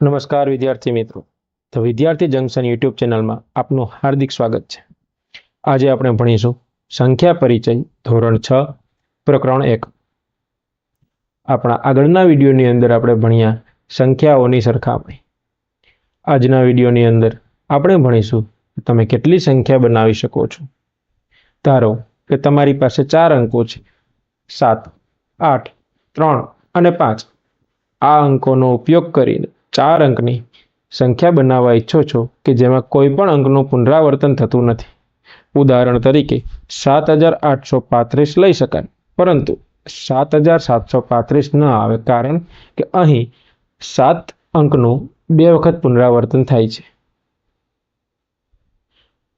નમસ્કાર વિદ્યાર્થી મિત્રો. તો વિદ્યાર્થી જંકશન યુટ્યુબ ચેનલમાં આપનું હાર્દિક સ્વાગત છે. આજે આપણે ભણીશું સંખ્યા પરિચય ધોરણ છ, પ્રકરણ એક. આપણા આગળના વિડીયોની અંદર આપણે ભણ્યા સંખ્યાઓની સરખામણી. આજના વિડીયોની અંદર આપણે ભણીશું તમે કેટલી સંખ્યા બનાવી શકો છો. ધારો કે તમારી પાસે ચાર અંકો છે. સાત, આઠ, ત્રણ અને પાંચ. આ અંકોનો ઉપયોગ કરીને ચાર અંકની સંખ્યા બનાવવા ઈચ્છો છો કે જેમાં કોઈ પણ અંકનું પુનરાવર્તન થતું નથી? ઉદાહરણ તરીકે, સાત હજાર આઠસો પાંત્રીસ લઈ શકાય, પરંતુ સાત હજાર સાતસો પાંત્રીસ ન આવે કારણ કે અહીં સાત અંકનું બે વખત પુનરાવર્તન થાય છે.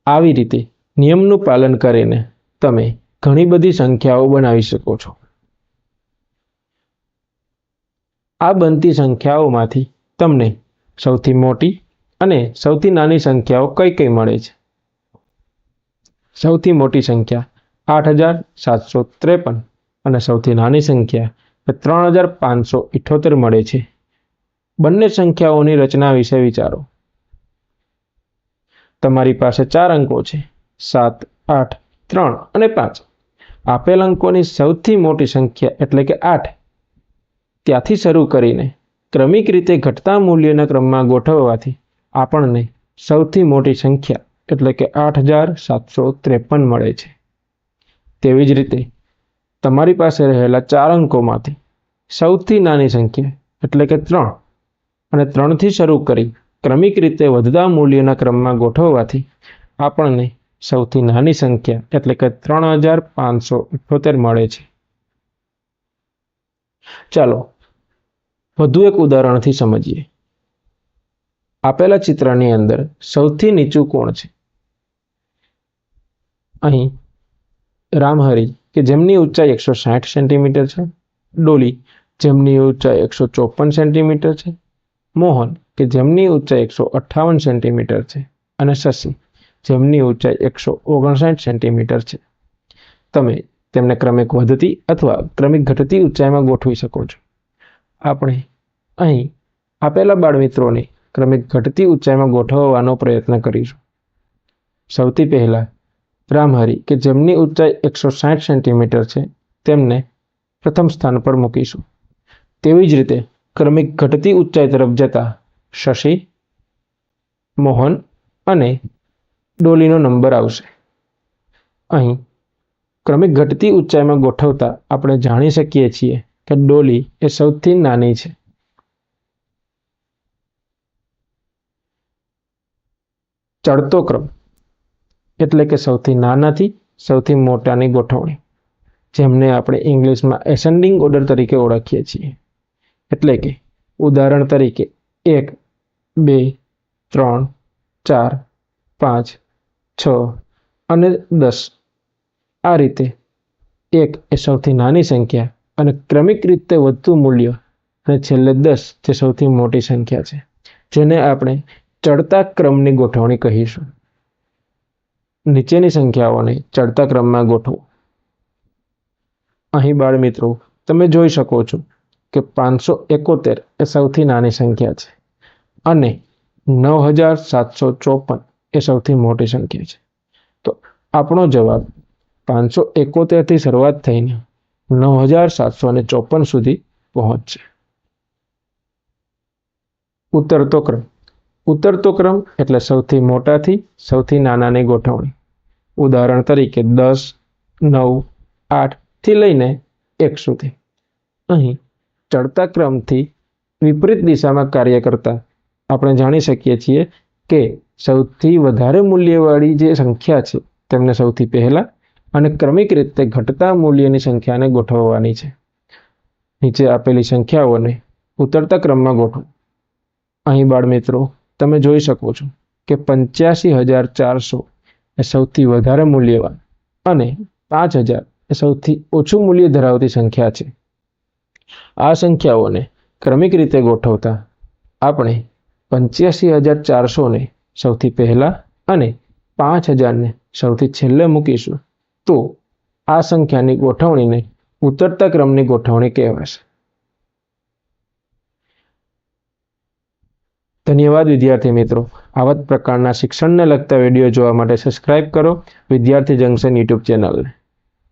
આવી રીતે નિયમનું પાલન કરીને તમે ઘણી બધી સંખ્યાઓ બનાવી શકો છો. આ બનતી સંખ્યાઓમાંથી તમને સૌથી મોટી અને સૌથી નાની સંખ્યાઓ કઈ કઈ મળે છે? સૌથી મોટી સંખ્યા આઠ હજાર સાતસો ત્રેપન અને સૌથી નાની સંખ્યા ત્રણ હજાર પાંચસો ઇઠોતેર મળે છે. બંને સંખ્યાઓની રચના વિશે વિચારો. તમારી પાસે ચાર અંકો છે. સાત, આઠ, ત્રણ અને પાંચ. આપેલ અંકોની સૌથી મોટી સંખ્યા એટલે કે આઠ. ત્યાંથી શરૂ કરીને ક્રમિક રીતે ઘટતા મૂલ્યના ક્રમમાં ગોઠવવાથી આપણને સૌથી મોટી સંખ્યા એટલે કે આઠ હજાર સાતસો ત્રેપન મળે છે. તેવી જ રીતે તમારી પાસે રહેલા ચાર અંકોમાંથી સૌથી નાની સંખ્યા એટલે કે ત્રણ અને ત્રણથી શરૂ કરી ક્રમિક રીતે વધતા મૂલ્યના ક્રમમાં ગોઠવવાથી આપણને સૌથી નાની સંખ્યા એટલે કે ત્રણ હજાર પાંચસો ઇઠ્ઠોતેર મળે છે. ચાલો વધુ એક ઉદાહરણથી સમજીએ. આપેલા ચિત્રની અંદર સૌથી નીચું કોણ છે? અહીં રામહરી કે જેમની ઊંચાઈ એકસો સાઠ સેન્ટીમીટર છે. ડોલી, જેમની ઊંચાઈ એકસો ચોપન સેન્ટીમીટર છે. મોહન, કે જેમની ઊંચાઈ એકસો અઠ્ઠાવન સેન્ટીમીટર છે. અને શશી, જેમની ઊંચાઈ એકસો ઓગણસાઠ સેન્ટીમીટર છે. તમે તેમને ક્રમિક વધતી અથવા ક્રમિક ઘટતી ઊંચાઈમાં ગોઠવી શકો છો. આપણે અહીં આપેલા બાળમિત્રોને ક્રમિક ઘટતી ઊંચાઈમાં ગોઠવવાનો પ્રયત્ન કરીશું. સૌથી પહેલાં રામહરી, કે જેમની ઊંચાઈ એકસો સાઠ સેન્ટીમીટર છે, તેમને પ્રથમ સ્થાન પર મૂકીશું. તેવી જ રીતે ક્રમિક ઘટતી ઊંચાઈ તરફ જતા શશી, મોહન અને ડોલીનો નંબર આવશે. અહીં ક્રમિક ઘટતી ઊંચાઈમાં ગોઠવતા આપણે જાણી શકીએ છીએ કે ડોલી એ સૌથી નાની છે. ચડતો ક્રમ. એટલે કે સૌથી નાનાથી સૌથી મોટાની ગોઠવણી, જેમને આપણે ઇંગ્લિશમાં એસેન્ડિંગ ઓર્ડર તરીકે ઓળખીએ છીએ. એટલે કે ઉદાહરણ તરીકે એક, બે, ત્રણ, ચાર, પાંચ, છ અને દસ. આ રીતે એક એ સૌથી નાની સંખ્યા અને ક્રમિક રીતે વધતું મૂલ્ય અને છેલ્લે દસ જે સૌથી મોટી સંખ્યા છે, જેને આપણે ચડતા ક્રમની ગોઠવણી કહીશું. નીચેની સંખ્યાઓને ચડતા ક્રમમાં ગોઠવો. અહીં બાળ મિત્રો, તમે જોઈ શકો છો કે પાંચસો એકોતેર એ સૌથી નાની સંખ્યા છે અને નવ હજાર સાતસો ચોપન એ સૌથી મોટી સંખ્યા છે. તો આપણો જવાબ પાંચસો એકોતેરથી શરૂઆત થઈને નવ હજાર સાતસો અને ચોપન સુધી પહોંચશે. ઉતરતો ક્રમ. ઉતરતો ક્રમ એટલે સૌથી મોટાથી સૌથી નાનાની ગોઠવણી. ઉદાહરણ તરીકે દસ, નવ આઠથી લઈને એક સુધી. અહીં ચડતા ક્રમથી વિપરીત દિશામાં કાર્ય કરતા આપણે જાણી શકીએ છીએ કે સૌથી વધારે મૂલ્યવાળી જે સંખ્યા છે તેમને સૌથી પહેલાં અને ક્રમિક રીતે ઘટતા મૂલ્યની સંખ્યાને ગોઠવવાની છે. નીચે આપેલી સંખ્યાઓને ઉતરતા ક્રમમાં ગોઠવો. અહીં બાળમિત્રો તમે જોઈ શકો છો કે પંચ્યાસી હજાર ચારસો એ સૌથી વધારે મૂલ્યવાન અને પાંચ હજાર એ સૌથી ઓછું મૂલ્ય ધરાવતી સંખ્યા છે. આ સંખ્યાઓને ક્રમિક રીતે ગોઠવતા આપણે પંચ્યાસી હજાર ચારસોને સૌથી પહેલાં અને પાંચ હજારને સૌથી છેલ્લે મૂકીશું. તો આ સંખ્યાની ગોઠવણીને ઉતરતા ક્રમની ગોઠવણી કહેવાશે. ધન્યવાદ વિદ્યાર્થી મિત્રો. આવા પ્રકારના શિક્ષણને લગતા વીડિયો જોવા માટે સબસ્ક્રાઇબ કરો. વિદ્યાર્થી જંકશન યુટ્યુબ ચેનલને.